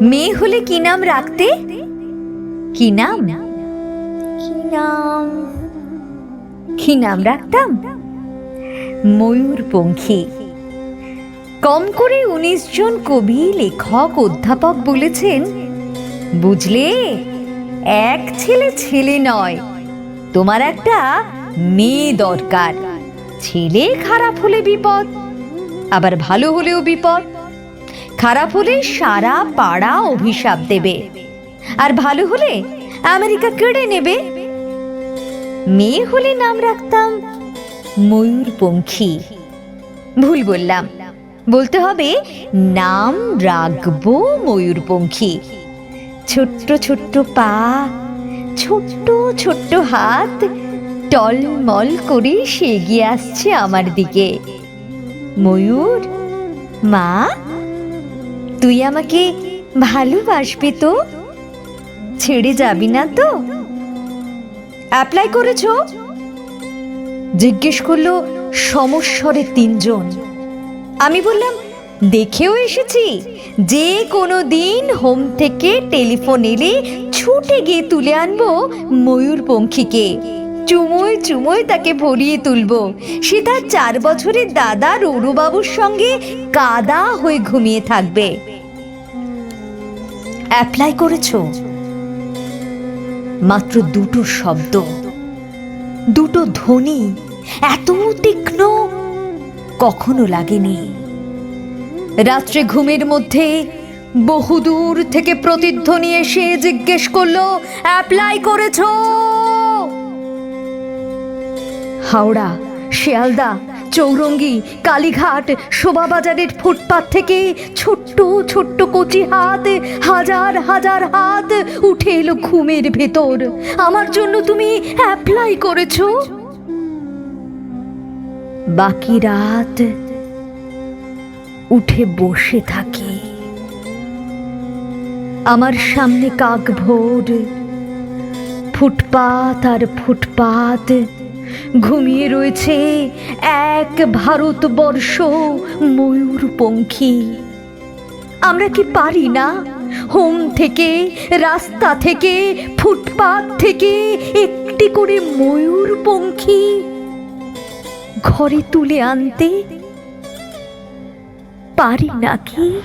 মেয়ে হলে কি নাম রাখতে? কি নাম? কি নাম কি নাম রাখতাম? ময়ূরপঙ্খী। কম করে উনিশ জন কবি, লেখক, অধ্যাপক বলেছেন, বুঝলে, এক ছেলে ছেলে নয়, তোমার একটা মেয়ে দরকার। ছেলে খারাপ হলে বিপদ, আবার ভালো হলেও বিপদ। খারাপ হলে সারা পাড়া অভিশাপ দেবে। আর ভালো হলে আমেরিকা কেড়ে নেবে। মেয়ে হলে নাম রাখতাম ময়ূরপঙ্খী। ভুল বললাম। বলতে হবে নাম রাখব ময়ূরপঙ্খী। ছোট্ট ছোট্ট পা, ছোট্ট ছোট্ট হাত টলমল করে সে এগিয়ে আসছে আমার দিকে। ময়ূর, মা তুই আমাকে ভালোবাসবি তো? ছেড়ে যাবি না তো? অ্যাপ্লাই করেছ? জিজ্ঞেস করল সমস্বরে তিনজন। আমি বললাম, দেখেও এসেছি। যে কোনো দিন হোম থেকে টেলিফোন এলে ছুটে গিয়ে তুলে আনব ময়ূরপঙ্খীকে। চুমোয় চুমোয় তাকে ভরিয়ে তুলব। সে তার চার বছরের দাদা রৌরবাবুর সঙ্গে কাদা হয়ে ঘুমিয়ে থাকবে। অ্যাপ্লাই করেছ? মাত্র দুটো শব্দ, দুটো ধ্বনি, এত তীক্ষ্ণ কখনো লাগেনি। রাত্রে ঘুমের মধ্যে বহুদূর থেকে প্রতিধ্বনি এসে জিজ্ঞেস করল অ্যাপ্লাই করেছ? হাওড়া, শিয়ালদা চৌরঙ্গি, কালীঘাট, শোভাবাজারের ফুটপাত থেকে ছোট্ট ছোট্ট কচি হাত, হাজার হাজার হাত উঠে এলো ঘুমের ভেতর। আমার জন্য তুমি অ্যাপ্লাই করেছ। বাকি রাত উঠে বসে থাকি। আমার সামনে কাক ভোর ফুটপাত আর ফুটপাত ঘুমিয়ে রয়েছে এক ভারতবর্ষ ময়ূরপঙ্খী। আমরা কি পারি না? হোম থেকে, রাস্তা থেকে, ফুটপাত থেকে একটি করে ময়ূরপঙ্খী ঘরে তুলে আনতে পারি নাকি?